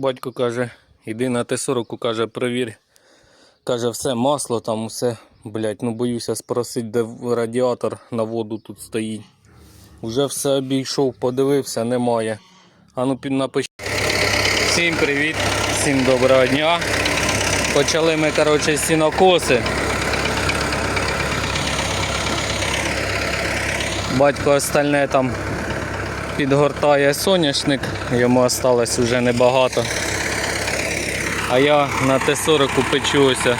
Батько каже, іди на Т-40, каже, провір. Каже, все масло там, все. Блять, ну боюся спросити, де радіатор на воду тут стоїть. Уже все обійшов, подивився, немає. А ну напишіть. Всім привіт, всім доброго дня. Почали ми, коротше, сінокоси. Батько остальне там підгортає соняшник, йому осталось вже небагато. А я на Т-40 печуся.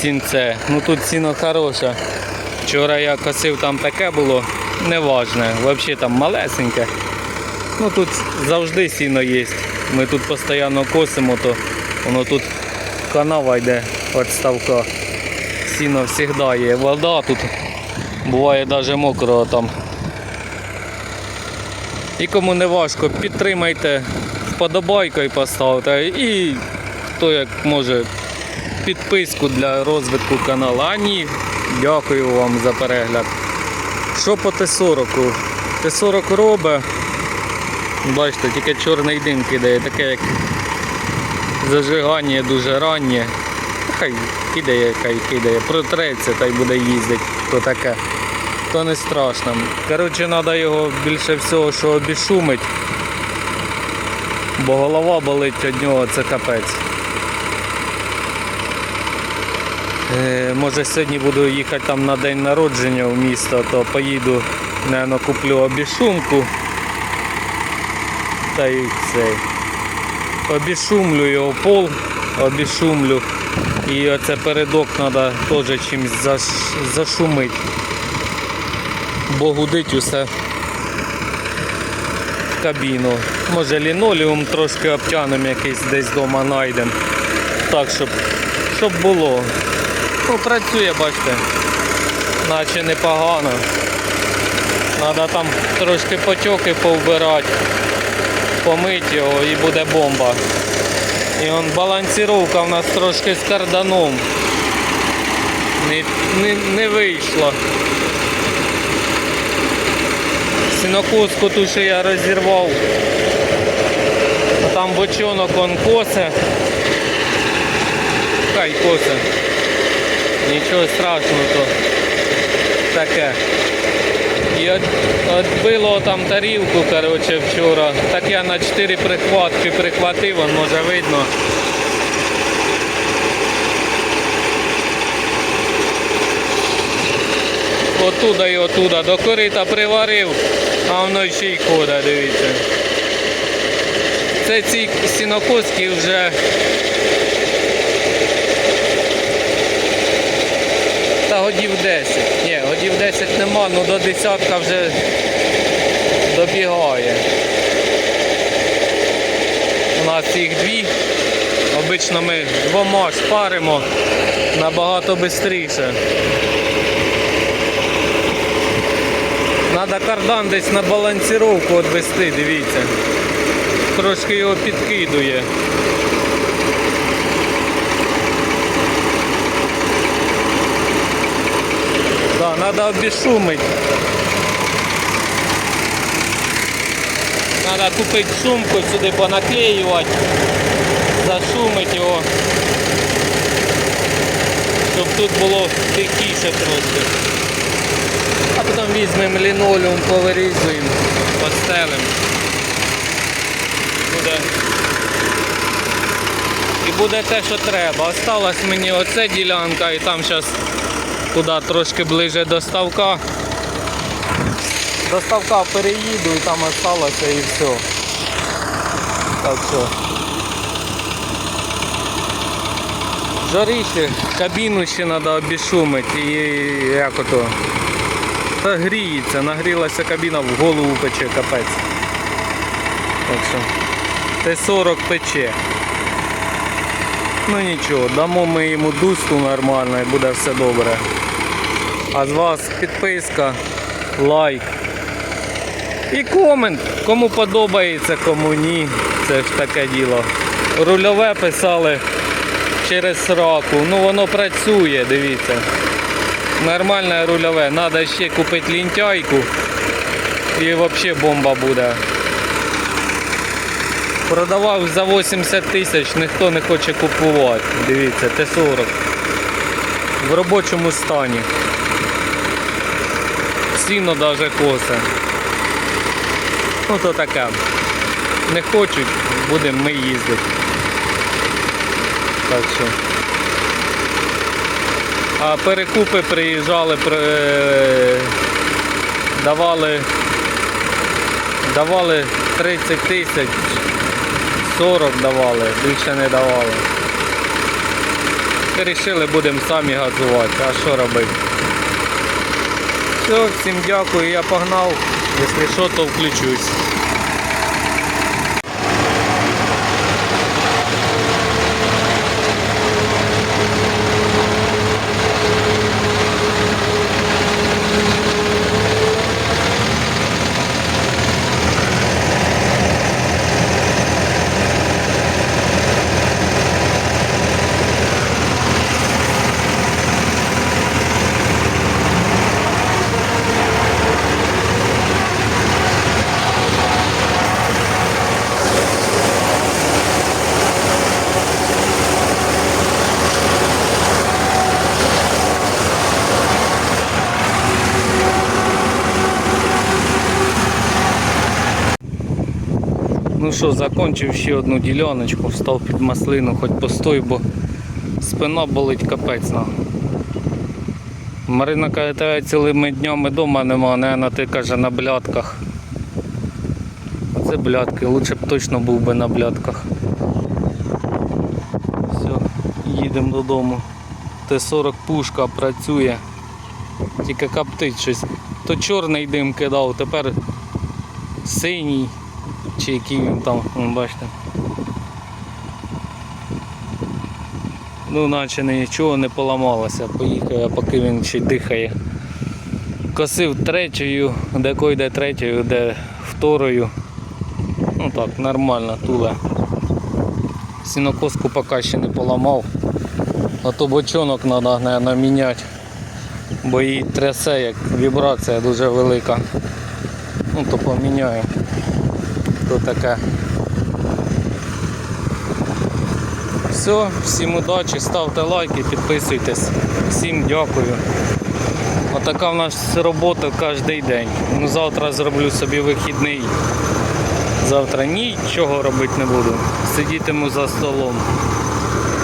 Сінце. Ну тут сіно хороше. Вчора я косив там таке було неважне, взагалі там малесеньке. Ну тут завжди сіно є. Ми тут постійно косимо, то воно тут канава йде від ставка. Сіно завжди є. Вода тут буває навіть мокро там. І кому не важко, підтримайте вподобайкою поставте і хто як може підписку для розвитку каналу. А ні, дякую вам за перегляд. Що по Т-40? Т-40 робить. Бачите, тільки чорний дим кидає, таке як зажигання дуже раннє. Хай кидає, хай кидає, протреться та й буде їздити, то таке. То не страшно. Коротше, треба його більше всього, що обішумить, бо голова болить від нього, це капець. Е, може сьогодні буду їхати там на день народження в місто, то поїду, напевно, куплю обішумку. Та й цей. Обішумлю його пол, обішумлю. І оце передок треба теж чимось заш- зашумити. Бо гудить усе в кабіну. Може лінолеум трошки обтянем якийсь десь вдома знайдемо. Так, щоб, щоб було. Ну, працює, бачите, наче непогано. Треба там трошки потьоки повбирати, помити його і буде бомба. І он балансировка в нас трошки з карданом. Не, не, не вийшло. Сінокоску ту, що я розірвав. Там бочонок он косе. Хай косе. Нічого страшного то таке. І от, отбило там тарілку, коротше, вчора. Так я на 4 прихватки прихватив, вон може видно. Отуда і отуда до корита приварив, а воно ще й хода, дивіться. Це ці сінокоски вже Та годів 10. Ні, годів 10 нема, ну до десятка вже добігає. У нас їх дві. Обично ми двома шпаримо набагато швидше. Треба кардан десь на балансировку відвести, дивіться. Трошки його підкидує. Да, надо обешумить. Надо купити сумку сюди понаклеювати, зашумити його, щоб тут було тихіше трошки. А потім візьмемо лінолеум, повирізуємо, постелимо. Буде. І буде те, що треба. Осталась мені оця ділянка і там зараз туди трошки ближе до ставка. До ставка переїду і там осталося і все. Так що. Жарище, кабіну ще треба обішумити і як ото. Та гріється, нагрілася кабіна, в голову пече капець. Так що Т-40 пече. Ну нічого, дамо ми йому дусту нормально і буде все добре. А з вас підписка, лайк і комент. Кому подобається, кому ні. Це ж таке діло. Рульове писали через сраку. Ну воно працює, дивіться. Нормальне рульове. Треба ще купити лінтяйку. І взагалі бомба буде. Продавав за 80 тисяч, ніхто не хоче купувати. Дивіться, Т-40. В робочому стані. Сіно навіть косе. Ну то таке. Не хочуть, будемо ми їздити. Так що. А перекупи приїжджали, давали, давали 30 тисяч, 40 давали, більше не давали. Вирішили, будемо самі газувати, а що робити? Все, всім дякую, я погнав. Якщо що, то включусь. Ну що, закончив ще одну діляночку, встав під маслину, хоч постой, бо спина болить капець. на. Марина каже, цілими днями вдома нема, не ти каже на блядках. Оце блядки, лучше б точно був би на блядках. Все, їдемо додому. Т-40 пушка працює. Тільки коптить щось. То чорний дим кидав, тепер синій. Чи який він там, вон, бачите. Ну, наче нічого не поламалося. Поїхав, поки він ще дихає. Косив третьою, де койде третьою, де второю. Ну так, нормально, туле. Сінокоску поки ще не поламав. А то бочонок треба, мабуть, міняти. Бо її трясе, як вібрація дуже велика. Ну то поміняю. То таке. Все, всім удачі, ставте лайки, підписуйтесь. Всім дякую. Отака в нас робота кожен день. Ну, завтра зроблю собі вихідний. Завтра нічого робити не буду. Сидітиму за столом.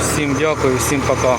Всім дякую, всім пока.